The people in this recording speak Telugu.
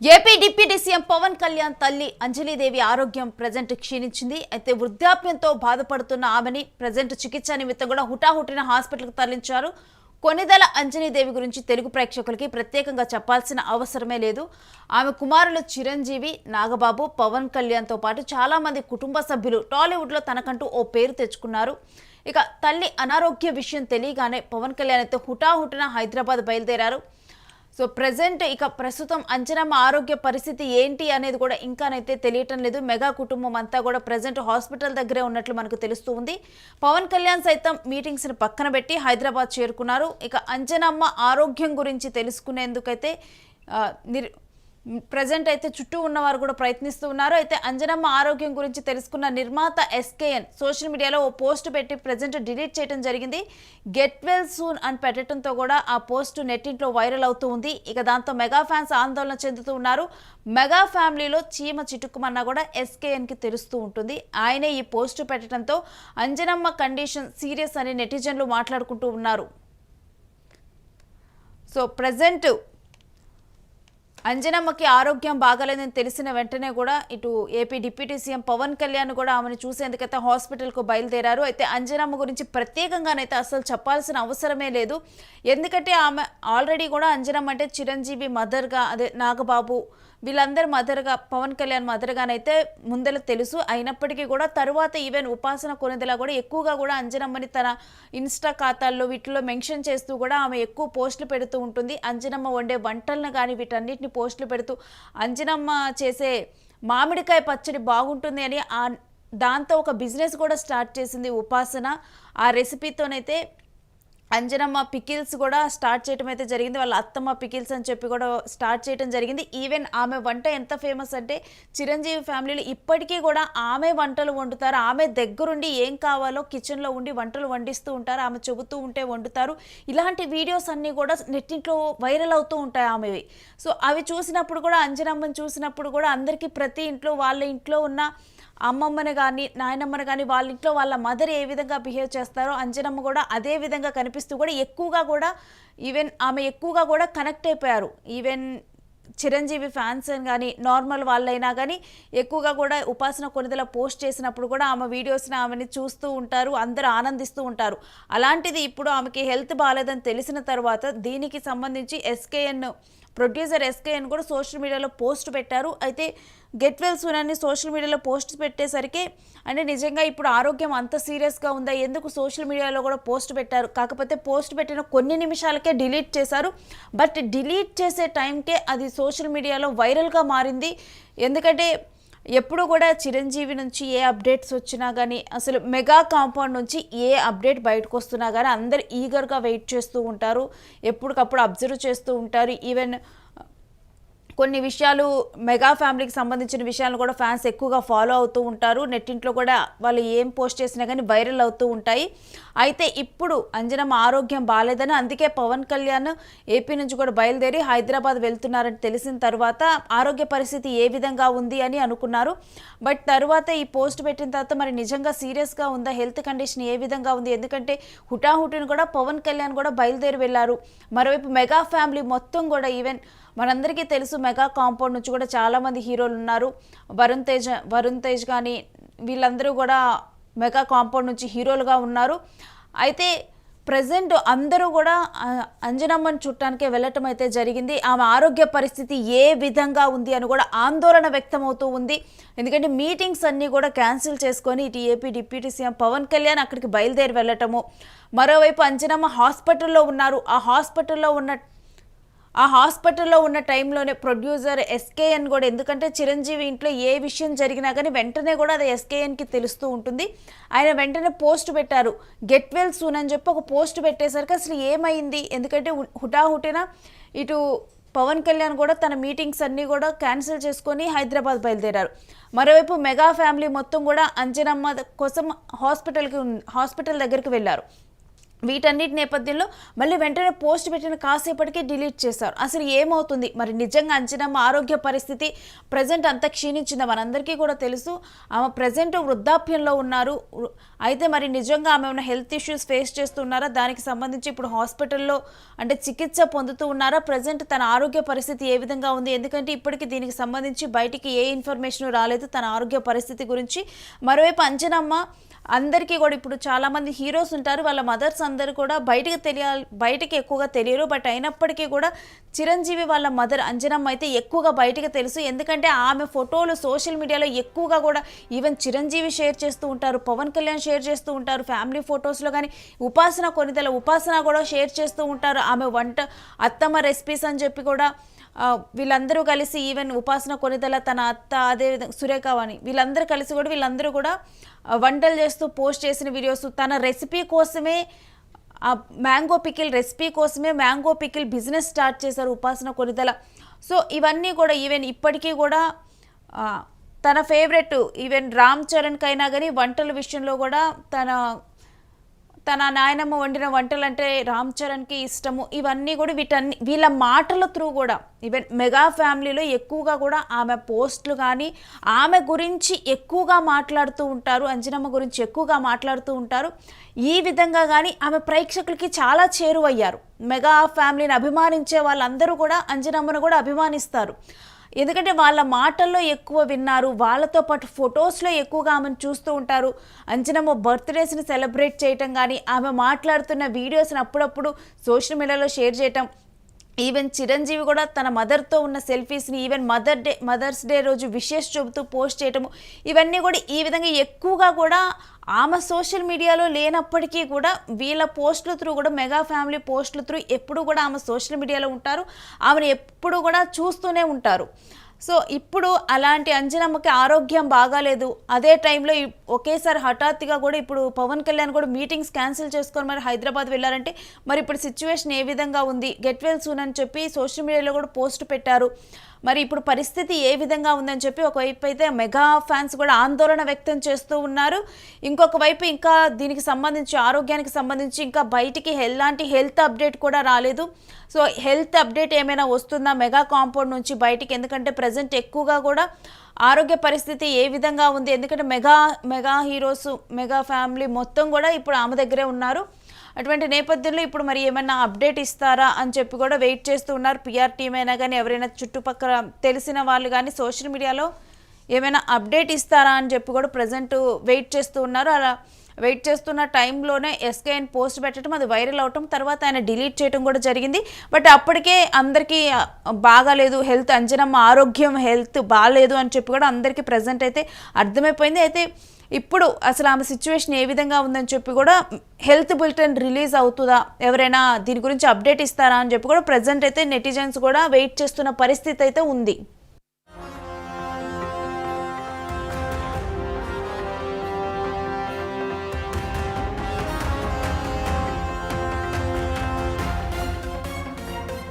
AP deputy CM Pawan Kalyan తల్లి అంజలీదేవి ఆరోగ్యం ప్రజెంట్ క్షీణించింది. అయితే వృద్ధాప్యంతో బాధపడుతున్న ఆమెని ప్రజెంట్ చికిత్స నిమిత్తం కూడా హుటాహుటిన హాస్పిటల్కి తరలించారు. కొనిదల అంజనీదేవి గురించి తెలుగు ప్రేక్షకులకి ప్రత్యేకంగా చెప్పాల్సిన అవసరమే లేదు. ఆమె కుమారులు చిరంజీవి నాగబాబు పవన్ కళ్యాణ్తో పాటు చాలామంది కుటుంబ సభ్యులు టాలీవుడ్లో తనకంటూ ఓ పేరు తెచ్చుకున్నారు. ఇక తల్లి అనారోగ్య విషయం తెలియగానే పవన్ కళ్యాణ్ అయితే హుటాహుటిన హైదరాబాద్ బయలుదేరారు. సో ప్రజెంట్ ఇక ప్రస్తుతం అంజనమ్మ ఆరోగ్య పరిస్థితి ఏంటి అనేది కూడా ఇంకానైతే తెలియటం లేదు. మెగా కుటుంబం అంతా కూడా ప్రజెంట్ హాస్పిటల్ దగ్గరే ఉన్నట్లు మనకు తెలుస్తూ ఉంది. పవన్ కళ్యాణ్ సైతం మీటింగ్స్ని పక్కన పెట్టి హైదరాబాద్ చేరుకున్నారు. ఇక అంజనమ్మ ఆరోగ్యం గురించి తెలుసుకునేందుకైతే నిర్ ప్రజెంట్ అయితే చుట్టూ ఉన్నవారు కూడా ప్రయత్నిస్తూ ఉన్నారు. అయితే అంజనమ్మ ఆరోగ్యం గురించి తెలుసుకున్న నిర్మాత ఎస్కేఎన్ సోషల్ మీడియాలో ఓ పోస్ట్ పెట్టి ప్రజెంట్ డిలీట్ చేయడం జరిగింది. గెట్ వెల్ సూన్ అని పెట్టడంతో కూడా ఆ పోస్ట్ నెట్టింట్లో వైరల్ అవుతూ ఉంది. ఇక దాంతో మెగా ఫ్యాన్స్ ఆందోళన చెందుతూ ఉన్నారు. మెగా ఫ్యామిలీలో చీమ చిటుక్కుమన్నా కూడా ఎస్కేఎన్కి తెలుస్తూ ఉంటుంది. ఆయనే ఈ పోస్ట్ పెట్టడంతో అంజనమ్మ కండిషన్ సీరియస్ అని నెటిజన్లు మాట్లాడుకుంటూ ఉన్నారు. సో ప్రజెంట్ అంజనమ్మకి ఆరోగ్యం బాగాలేదని తెలిసిన వెంటనే కూడా ఇటు AP deputy CM Pawan Kalyan కూడా ఆమెను చూసేందుకైతే హాస్పిటల్కు బయలుదేరారు. అయితే అంజనమ్మ గురించి ప్రత్యేకంగానైతే అసలు చెప్పాల్సిన అవసరమే లేదు. ఎందుకంటే ఆమె ఆల్రెడీ కూడా అంజనమ్మ అంటే చిరంజీవి మదర్గా అదే నాగబాబు వీళ్ళందరి మదర్గా పవన్ కళ్యాణ్ మదర్గానైతే ముందర తెలుసు. అయినప్పటికీ కూడా తరువాత ఈవెన్ ఉపాసన కొనిదలా కూడా ఎక్కువగా కూడా అంజనమ్మని తన ఇన్స్టా ఖాతాల్లో వీటిలో మెన్షన్ చేస్తూ కూడా ఆమె ఎక్కువ పోస్టులు పెడుతూ ఉంటుంది. అంజనమ్మ వండే వంటలను కానీ వీటన్నిటిని పోస్టులు పెడుతూ అంజనమ్మ చేసే మామిడికాయ పచ్చడి బాగుంటుంది అని ఆ దాంతో ఒక బిజినెస్ కూడా స్టార్ట్ చేసింది ఉపాసన. ఆ రెసిపీతోనైతే అంజనమ్మ పికిల్స్ కూడా స్టార్ట్ చేయడం అయితే జరిగింది. వాళ్ళ అత్తమ్మ పికిల్స్ అని చెప్పి కూడా స్టార్ట్ చేయడం జరిగింది. ఈవెన్ ఆమె వంట ఎంత ఫేమస్ అంటే చిరంజీవి ఫ్యామిలీలో ఇప్పటికీ కూడా ఆమె వంటలు వండుతారు. ఆమె దగ్గరుండి ఏం కావాలో కిచెన్లో ఉండి వంటలు వండిస్తూ ఉంటారు. ఆమె చెబుతూ ఉంటే వండుతారు. ఇలాంటి వీడియోస్ అన్నీ కూడా నెట్టింట్లో వైరల్ అవుతూ ఉంటాయి ఆమెవి సో అవి చూసినప్పుడు కూడా అంజనమ్మని చూసినప్పుడు కూడా అందరికీ ప్రతి ఇంట్లో వాళ్ళ ఇంట్లో ఉన్న అమ్మమ్మని కానీ నాయనమ్మని కానీ వాళ్ళ ఇంట్లో వాళ్ళ మదర్ ఏ విధంగా బిహేవ్ చేస్తారో అంజనమ్మ కూడా అదే విధంగా కనిపి కనిపిస్తూ కూడా ఎక్కువగా కూడా ఈవెన్ ఆమె ఎక్కువగా కూడా కనెక్ట్ అయిపోయారు. ఈవెన్ చిరంజీవి ఫ్యాన్స్ కానీ నార్మల్ వాళ్ళైనా కానీ ఎక్కువగా కూడా ఉపాసన కొనిదల పోస్ట్ చేసినప్పుడు కూడా ఆమె వీడియోస్ని ఆమెని చూస్తూ ఉంటారు అందరూ ఆనందిస్తూ ఉంటారు. అలాంటిది ఇప్పుడు ఆమెకి హెల్త్ బాగాలేదని తెలిసిన తర్వాత దీనికి సంబంధించి ఎస్కేఎన్ ప్రొడ్యూసర్ ఎస్కేఎన్ కూడా సోషల్ మీడియాలో పోస్ట్ పెట్టారు. అయితే గెట్ వెల్ సూన్ అని సోషల్ మీడియాలో పోస్ట్ పెట్టేసరికి అంటే నిజంగా ఇప్పుడు ఆరోగ్యం అంత సీరియస్గా ఉందా? ఎందుకు సోషల్ మీడియాలో కూడా పోస్ట్ పెట్టారు? కాకపోతే పోస్ట్ పెట్టిన కొన్ని నిమిషాలకే డిలీట్ చేశారు. బట్ డిలీట్ చేసే టైంకే అది సోషల్ మీడియాలో వైరల్గా మారింది. ఎందుకంటే ఎప్పుడు కూడా చిరంజీవి నుంచి ఏ అప్డేట్స్ వచ్చినా కానీ అసలు మెగా కాంపౌండ్ నుంచి ఏ అప్డేట్ బయటకు వస్తున్నా కానీ అందరు ఈగర్గా వెయిట్ చేస్తూ ఉంటారు. ఎప్పటికప్పుడు అబ్జర్వ్ చేస్తూ ఉంటారు. ఈవెన్ కొన్ని విషయాలు మెగా ఫ్యామిలీకి సంబంధించిన విషయాలను కూడా ఫ్యాన్స్ ఎక్కువగా ఫాలో అవుతూ ఉంటారు. నెట్టింట్లో కూడా వాళ్ళు ఏం పోస్ట్ చేసినా కానీ వైరల్ అవుతూ ఉంటాయి. అయితే ఇప్పుడు అంజనమ్మ ఆరోగ్యం బాగాలేదని అందుకే పవన్ కళ్యాణ్ ఏపీ నుంచి కూడా బయలుదేరి హైదరాబాద్ వెళ్తున్నారని తెలిసిన తర్వాత ఆరోగ్య పరిస్థితి ఏ విధంగా ఉంది అని అనుకున్నారు. బట్ తర్వాత ఈ పోస్ట్ పెట్టిన తర్వాత మరి నిజంగా సీరియస్గా ఉందా? హెల్త్ కండిషన్ ఏ విధంగా ఉంది? ఎందుకంటే హుటాహుటిని కూడా పవన్ కళ్యాణ్ కూడా బయలుదేరి వెళ్ళారు మరోవైపు మెగా ఫ్యామిలీ మొత్తం కూడా ఈవెన్ మనందరికీ తెలుసు మెగా కాంపౌండ్ నుంచి కూడా చాలామంది హీరోలు ఉన్నారు. వరుణ్ తేజ్ వరుణ్ తేజ్ కానీ వీళ్ళందరూ కూడా మెగా కాంపౌండ్ నుంచి హీరోలుగా ఉన్నారు. అయితే ప్రజెంట్ అందరూ కూడా అంజనమ్మని చుట్టానికే వెళ్ళటం అయితే జరిగింది. ఆమె ఆరోగ్య పరిస్థితి ఏ విధంగా ఉంది అని కూడా ఆందోళన వ్యక్తమవుతూ ఉంది. ఎందుకంటే మీటింగ్స్ అన్నీ కూడా క్యాన్సిల్ చేసుకొని ఇటు AP deputy CM Pawan Kalyan అక్కడికి బయలుదేరి వెళ్ళటము. మరోవైపు అంజనమ్మ హాస్పిటల్లో ఉన్నారు. ఆ హాస్పిటల్లో ఉన్న ఆ హాస్పిటల్లో ఉన్న టైంలోనే ప్రొడ్యూసర్ ఎస్కేఎన్ కూడా ఎందుకంటే చిరంజీవి ఇంట్లో ఏ విషయం జరిగినా కానీ వెంటనే కూడా అది ఎస్కేఎన్కి తెలుస్తూ ఉంటుంది. ఆయన వెంటనే పోస్ట్ పెట్టారు. గెట్ వెల్ సూన్ అని చెప్పి ఒక పోస్ట్ పెట్టేసరికి అసలు ఏమైంది? ఎందుకంటే హు- హుటాహుటిన ఇటు పవన్ కళ్యాణ్ కూడా తన మీటింగ్స్ అన్నీ కూడా క్యాన్సిల్ చేసుకొని హైదరాబాద్ బయలుదేరారు. మరోవైపు మెగా ఫ్యామిలీ మొత్తం కూడా అంజనమ్మ కోసం హాస్పిటల్కి హాస్పిటల్ దగ్గరికి వెళ్ళారు. వీటన్నిటి నేపథ్యంలో మళ్ళీ వెంటనే పోస్ట్ పెట్టిన కాసేపటికే డిలీట్ చేశారు. అసలు ఏమవుతుంది? మరి నిజంగా అంచనమ్మ ఆరోగ్య పరిస్థితి ప్రజెంట్ అంత క్షీణించిందా? మనందరికీ కూడా తెలుసు. ఆమె ప్రజెంట్ వృద్ధాప్యంలో ఉన్నారు. అయితే మరి నిజంగా ఆమె ఏమైనా హెల్త్ ఇష్యూస్ ఫేస్ చేస్తున్నారా? దానికి సంబంధించి ఇప్పుడు హాస్పిటల్లో అంటే చికిత్స పొందుతూ ఉన్నారా? ప్రజెంట్ తన ఆరోగ్య పరిస్థితి ఏ విధంగా ఉంది? ఎందుకంటే ఇప్పటికి దీనికి సంబంధించి బయటికి ఏ ఇన్ఫర్మేషన్ రాలేదు. తన ఆరోగ్య పరిస్థితి గురించి. మరోవైపు అంజనమ్మ అందరికీ కూడా ఇప్పుడు చాలామంది హీరోస్ ఉంటారు. వాళ్ళ మదర్స్ అందరూ అందరూ కూడా బయటకు తెలియాలి బయటకి ఎక్కువగా తెలియరు. బట్ అయినప్పటికీ కూడా చిరంజీవి వాళ్ళ మదర్ అంజనమ్మ అయితే ఎక్కువగా బయటకు తెలుసు. ఎందుకంటే ఆమె ఫోటోలు సోషల్ మీడియాలో ఎక్కువగా కూడా ఈవెన్ చిరంజీవి షేర్ చేస్తూ ఉంటారు పవన్ కళ్యాణ్ షేర్ చేస్తూ ఉంటారు ఫ్యామిలీ ఫొటోస్లో కానీ ఉపాసన కొనితల ఉపాసన కూడా షేర్ చేస్తూ ఉంటారు. ఆమె వంట అత్తమ్మ రెసిపీస్ అని చెప్పి కూడా వీళ్ళందరూ కలిసి ఈవెన్ ఉపాసన కొనిదల తన అత్త అదేవిధంగా సురేఖవాణి వీళ్ళందరూ కలిసి కూడా వీళ్ళందరూ కూడా వంటలు చేస్తూ పోస్ట్ చేసిన వీడియోస్ తన రెసిపీ కోసమే ఆ మ్యాంగో పికిల్ రెసిపీ కోసమే మ్యాంగో పికిల్ బిజినెస్ స్టార్ట్ చేశారు ఉపాసన కొనిదల. సో ఇవన్నీ కూడా ఈవెన్ ఇప్పటికీ కూడా తన ఫేవరెట్ ఈవెన్ రామ్ చరణ్కైనా కానీ వంటల విషయంలో కూడా తన తన నాయనమ్మ వండిన వంటలు అంటే రామ్ చరణ్కి ఇష్టము. ఇవన్నీ కూడా వీటన్ని వీళ్ళ మాటల త్రూ కూడా ఈవెన్ మెగా ఫ్యామిలీలో ఎక్కువగా కూడా ఆమె పోస్టులు కానీ ఆమె గురించి ఎక్కువగా మాట్లాడుతూ ఉంటారు అంజనమ్మ గురించి ఎక్కువగా మాట్లాడుతూ ఉంటారు. ఈ విధంగా కానీ ఆమె ప్రేక్షకులకి చాలా చేరువయ్యారు. మెగా ఫ్యామిలీని అభిమానించే వాళ్ళందరూ కూడా అంజనమ్మను కూడా అభిమానిస్తారు. ఎందుకంటే వాళ్ళ మాటల్లో ఎక్కువ విన్నారు వాళ్ళతో పాటు ఫొటోస్లో ఎక్కువగా ఆమెను చూస్తూ ఉంటారు. అంజనమ్మ బర్త్డేస్ని సెలబ్రేట్ చేయటం కానీ ఆమె మాట్లాడుతున్న వీడియోస్ని అప్పుడప్పుడు సోషల్ మీడియాలో షేర్ చేయటం ఈవెన్ చిరంజీవి కూడా తన మదర్తో ఉన్న సెల్ఫీస్ని even mother day mother's day రోజు విషెస్ చెబుతూ పోస్ట్ చేయటము ఇవన్నీ కూడా ఈ విధంగా ఎక్కువగా కూడా ఆమె సోషల్ మీడియాలో లేనప్పటికీ కూడా వీళ్ళ పోస్టుల త్రూ కూడా మెగా ఫ్యామిలీ పోస్టుల త్రూ ఎప్పుడు కూడా ఆమె సోషల్ మీడియాలో ఉంటారు. ఆమెను ఎప్పుడు కూడా చూస్తూనే ఉంటారు. సో ఇప్పుడు అలాంటి అంజనమ్మకి ఆరోగ్యం బాగాలేదు. అదే టైంలో ఒకేసారి హఠాత్తుగా కూడా ఇప్పుడు పవన్ కళ్యాణ్ కూడా మీటింగ్స్ క్యాన్సిల్ చేసుకొని మరి హైదరాబాద్ వెళ్ళారంటే మరి ఇప్పుడు సిచ్యువేషన్ ఏ విధంగా ఉంది? గెట్ వెల్ సూన్ అని చెప్పి సోషల్ మీడియాలో కూడా పోస్ట్ పెట్టారు. మరి ఇప్పుడు పరిస్థితి ఏ విధంగా ఉందని చెప్పి ఒకవైపు అయితే మెగా ఫ్యాన్స్ కూడా ఆందోళన వ్యక్తం చేస్తూ ఉన్నారు. ఇంకొక వైపు ఇంకా దీనికి సంబంధించి ఆరోగ్యానికి సంబంధించి ఇంకా బయటికి ఎలాంటి హెల్త్ అప్డేట్ కూడా రాలేదు. సో హెల్త్ అప్డేట్ ఏమైనా వస్తుందా? మెగా కాంపౌండ్ నుంచి బయటికి ఎందుకంటే ప్రజెంట్ ఎక్కువగా కూడా ఆరోగ్య పరిస్థితి ఏ విధంగా ఉంది? ఎందుకంటే mega mega heroes mega family మొత్తం కూడా ఇప్పుడు ఆమె దగ్గరే ఉన్నారు. అటువంటి నేపథ్యంలో ఇప్పుడు మరి ఏమన్నా అప్డేట్ ఇస్తారా అని చెప్పి కూడా వెయిట్ చేస్తూ ఉన్నారు పిఆర్ టీం అయినా కానీ ఎవరైనా చుట్టుపక్కల తెలిసిన వాళ్ళు కానీ సోషల్ మీడియాలో ఏమైనా అప్డేట్ ఇస్తారా అని చెప్పి కూడా ప్రజెంట్ వెయిట్ చేస్తూ ఉన్నారు. అలా వెయిట్ చేస్తున్న టైంలోనే ఎస్కేఎన్ పోస్ట్ పెట్టడం అది వైరల్ అవటం తర్వాత ఆయన డిలీట్ చేయడం కూడా జరిగింది. బట్ అప్పటికే అందరికీ బాగాలేదు హెల్త్ అంజనమ్మ ఆరోగ్యం హెల్త్ బాగాలేదు అని చెప్పి కూడా అందరికీ ప్రజెంట్ అయితే అర్థమైపోయింది. అయితే ఇప్పుడు అసలు ఆమె సిచ్యువేషన్ ఏ విధంగా ఉందని చెప్పి కూడా హెల్త్ బులెటిన్ రిలీజ్ అవుతుందా? ఎవరైనా దీని గురించి అప్డేట్ ఇస్తారా అని చెప్పి కూడా ప్రజెంట్ అయితే నెటిజన్స్ కూడా వెయిట్ చేస్తున్న పరిస్థితి అయితే ఉంది.